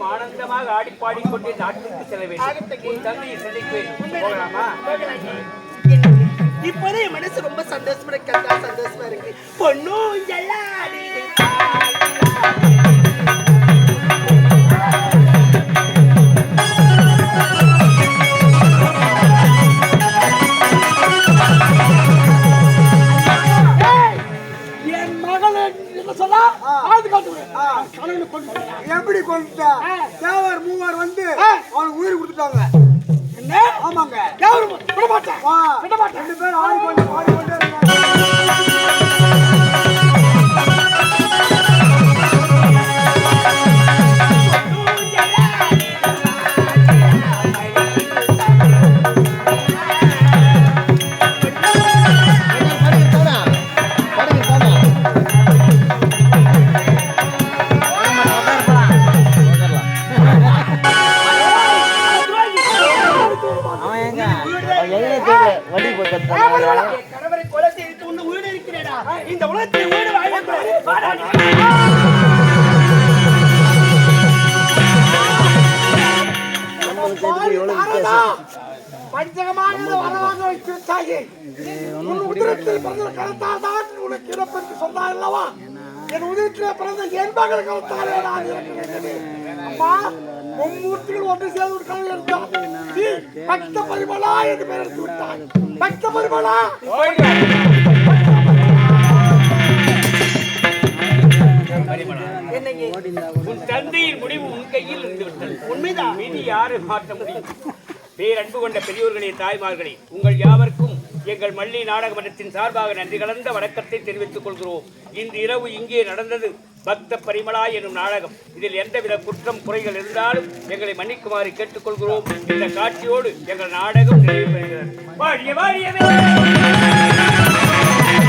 இருவரும் ஆனந்தமாக ஆடி பாடிக்கொண்டே நாட்டுக்கு செல்ல வேண்டும். உன் தந்தையை சந்திக்க வேண்டும். போகலாமா? இப்போதே என் மனசு ரொம்ப சந்தோஷமா இருக்கா. சந்தோஷமா இருக்கு. பொண்ணும் எல்லாடி எப்படி கொண்டுட்டா? தேவர் மூவர் வந்து அவனுக்கு உயிர் கொடுத்துட்டாங்க. என்ன? ஆமாங்க. யாரும் விட மாட்டேன் வா. விட மாட்டேன் ரெண்டு பேரும் ஆடிக்கொண்டு கணவரை கொலை செய்து உன்னை உயிர் இருக்கிறேடா இந்த உலகத்தில் உயிர் வாழ்க்கை பஞ்சகமானது வரவாக வைத்து தாயி உன் உதிரத்தில் பிறந்த கருத்தால் தான் உனக்கு இறப்பென்று அல்லவா என் உதிரத்தில் பிறந்த என் அம்மா மும்மூர்த்திகள் ஒன்று சேர்ந்து கனவு இருந்தார் நீ பக்த பரிமளா என்று பெயர் எடுத்து விட்டாய். பக்த பரிமளா. உன் தந்தையின் முடிவு உன் கையில் இருந்து விட்டது. உண்மைதான். மீதி யாரு மாற்ற முடியும். பேரன்பு கொண்ட பெரியோர்களே தாய்மார்களே உங்கள் யாவருக்கும் எங்கள் மல்லி நாடக மன்றத்தின் சார்பாக நன்றி கலந்த வணக்கத்தை தெரிவித்துக் கொள்கிறோம். இன்று இரவு இங்கே நடந்தது பக்த பரிமளா எனும் நாடகம். இதில் எந்தவித குற்றம் குறைகள் இருந்தாலும் எங்களை மன்னிக்குமாறு கேட்டுக்கொள்கிறோம். இந்த காட்சியோடு எங்கள் நாடகம் நிறைவு பெறுகிறது.